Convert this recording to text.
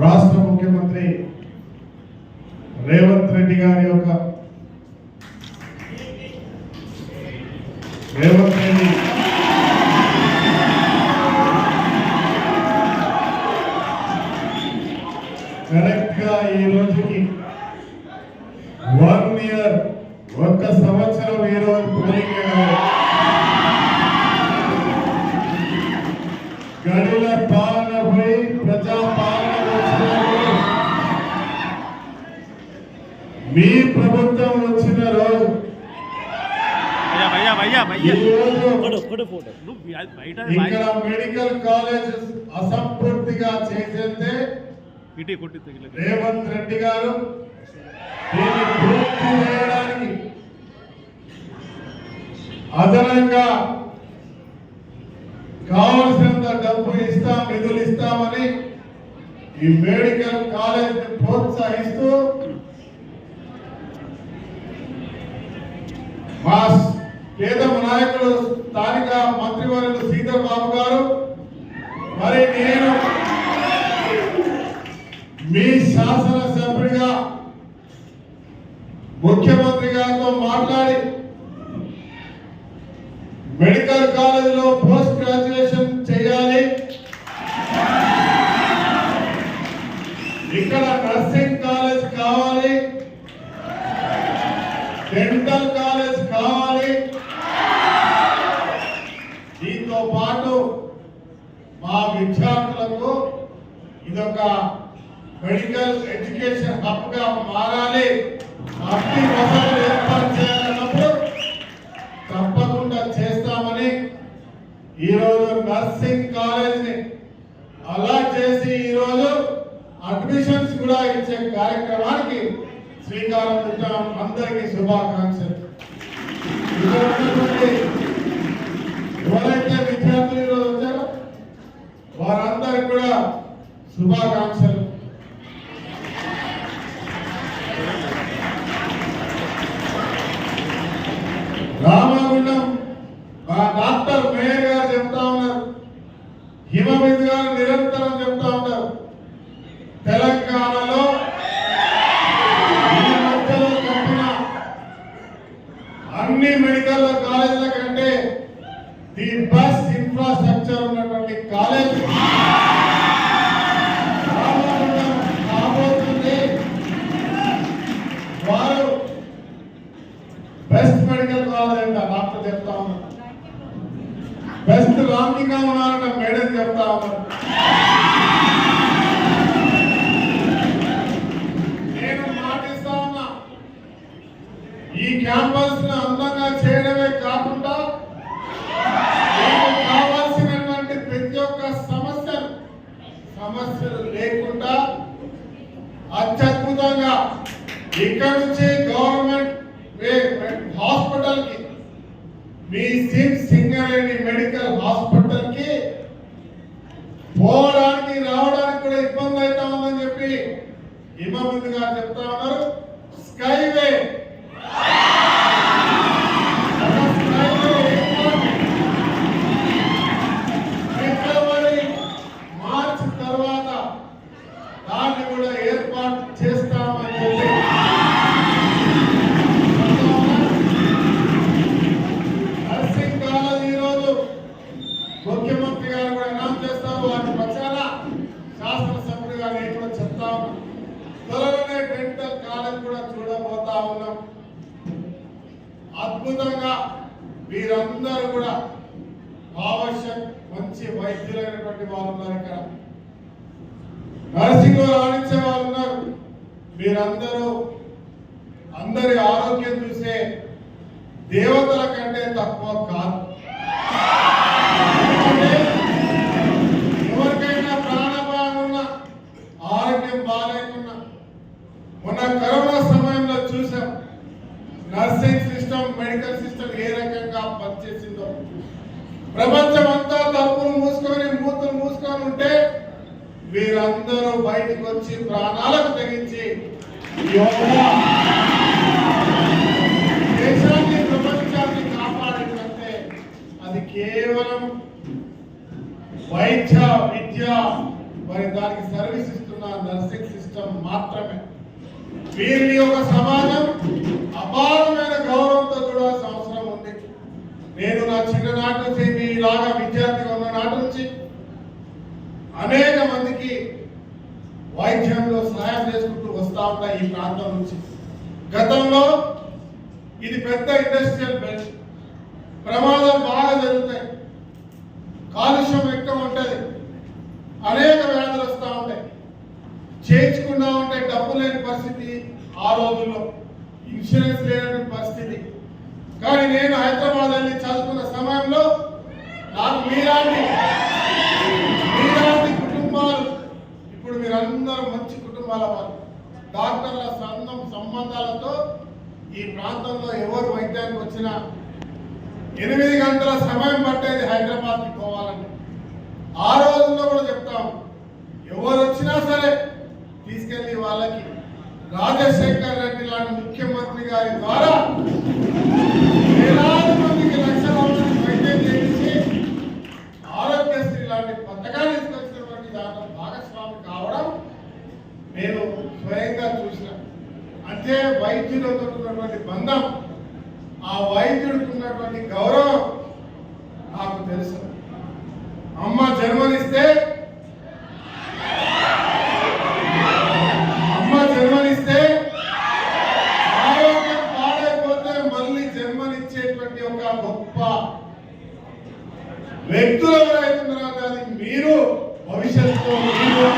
రాష్ట్ర ముఖ్యమంత్రి రేవంత్ రెడ్డి గారి యొక్క రేవంత్ రెడ్డి కరెక్ట్గా ఈ రోజుకి వన్ ఇయర్ ప్రజా పాలన మీ ప్రభుత్వం వచ్చిన రోజు ఇక్కడ మెడికల్ కాలేజ్ అసంపూర్తిగా చేసేస్తే రేవంత్ రెడ్డి గారు దీన్ని పూర్తి చేయడానికి అదనంగా కావలసినంత డబ్బు ఇస్తాం నిధులు ఇస్తామని ఈ మెడికల్ కాలేజ్ ప్రోత్సహిస్తూ మా పేదమ నాయకులు స్థానిక మంత్రివర్యులు శ్రీధర్ బాబు గారు మరి నేను మీ శాసనసభ్యుడిగా ముఖ్యమంత్రి గారితో మాట్లాడి మెడికల్ కాలేజీలో పోస్ట్ గ్రాడ్యుయేషన్ చేయాలి. ఇక్కడ నర్సింగ్ కాలేజ్ కావాలి. డెంటల్ కాలేజ్ కావాలి. దీంతో పాటు మా విద్యార్థులకు ఇదొక మెడికల్ ఎడ్యుకేషన్ హబ్గా మారాలి. అన్ని వసతులు ఏర్పాటు ఈరోజు నర్సింగ్ కాలేజీని అలా చేసి ఈరోజు అడ్మిషన్స్ కూడా ఇచ్చే కార్యక్రమానికి శ్రీకారం చుట్టాం. అందరికీ శుభాకాంక్షలు. ఎవరైతే విద్యార్థులు ఈరోజు వచ్చారో వారందరికి కూడా శుభాకాంక్షలు. రామగుండం మెడికల్ కాలేజీల కంటే ది బెస్ట్ ఇన్ఫ్రాస్ట్రక్చర్ ఉన్నటువంటి కాలేజ్ కాబోతుంది. వారు బెస్ట్ మెడికల్ కాలేజ్ అంట డాక్టర్ చెప్తా ఉన్నారు. బెస్ట్ రాంకింగ్ ఉన్నారంట మేడం చెప్తా ఉన్నారు. ఇక్కడ నుంచి గవర్నమెంట్ హాస్పిటల్కి మీ సిమ్ సింగరేణి మెడికల్ హాస్పిటల్కి ఫోన్ రావడానికి కూడా ఇబ్బంది అవుతా ఉందని చెప్పి హిమబింద్ గారు చెప్తా ఉన్నారు స్కైవే ఫిబ్రవరి మార్చి తర్వాత దాన్ని కూడా ఏర్పాటు చేస్తామని చెప్పి నర్సింగ్ కాలేజ్ ఈరోజు ముఖ్యమంత్రి గారు కూడా అనౌన్స్ చేస్తారు వాటి పక్షాన శాసనసభ్యుడిగా నేను కూడా చెప్తా ఉన్నాను త్వరలోనే డెంటల్ కాలేజ్ కూడా చూడబోతా ఉన్నాం అద్భుతంగా వీరందరూ కూడా ఆవశ్యక్ మంచి వైద్యులైనటువంటి వాళ్ళు ఉన్నారు ఇక్కడ. నర్సింగ్ రాణించే వాళ్ళు ఉన్నారు. మీరందరూ అందరి ఆరోగ్యం చూసే దేవతల కంటే తక్కువ కాదు ఎందుకంటే ఎవరికైనా ప్రాణభావం ఉన్నా ఆరోగ్యం బాగాలేకున్నా మొన్న కరోనా సమయంలో చూసాం నర్సింగ్ సిస్టమ్ మెడికల్ సిస్టమ్ ఏ రకంగా పనిచేసిందో. ప్రపంచం అంతా తప్పులు మూసుకొని మూతులు మూసుకొని ఉంటే వీరందరూ బయటకు వచ్చి ప్రాణాలకు తెగించి దేశాన్ని ప్రపంచాన్ని కాపాడినంటే అది కేవలం వైద్య విద్య మరి దానికి సర్వీస్ ఇస్తున్న నర్సింగ్ సిస్టమ్ మాత్రమే. వీరిని ఒక సమాజం అపారమైన గౌరవంతో నేను నాటి నుంచి మీలాగా విద్యార్థిగా ఉన్న నాటి నుంచి అనేక మందికి వైద్యంలో సహాయం చేసుకుంటూ వస్తా ఉంటాయి ఈ ప్రాంతం నుంచి. గతంలో ఇది పెద్ద ఇండస్ట్రియల్ బెల్ట్. ప్రమాదాలు బాగా జరుగుతాయి. కాలుష్యం ఎక్కువ ఉంటుంది. అనేక వ్యాధులు వస్తూ ఉంటాయి. చేయించుకుంటా ఉంటే డబ్బు లేని పరిస్థితి ఆ రోజుల్లో. ఇన్సూరెన్స్ లేనటువంటి పరిస్థితి. కానీ నేను హైదరాబాద్ వెళ్ళి చదువుకున్న సమయంలో నాకు మీలాంటి మీలాంటి కుటుంబాలు ఇప్పుడు మీరందరూ మంచి కుటుంబాల వారు. డాక్టర్ల సంఘం సంబంధాలతో ఈ ప్రాంతంలో ఎవరు వైద్యానికి వచ్చినా ఎనిమిది గంటల సమయం పట్టేది హైదరాబాద్కి పోవాలంటే ఆ రోజుల్లో కూడా చెప్తాం ఎవరు వచ్చినా సరే తీసుకెళ్ళి వాళ్ళకి రాజశేఖర్ రెడ్డి లాంటి ముఖ్యమంత్రి గారి ద్వారా వైద్యులతో ఉన్నటువంటి బంధం ఆ వైద్యుడికి ఉన్నటువంటి గౌరవం నాకు తెలుసు. అమ్మ జన్మనిస్తే అమ్మ జన్మనిస్తే ఆరోగ్యం పాడైపోతే మళ్ళీ జన్మనిచ్చేటువంటి ఒక గొప్ప వ్యక్తులు ఎవరైతున్నారో అది మీరు భవిష్యత్తులో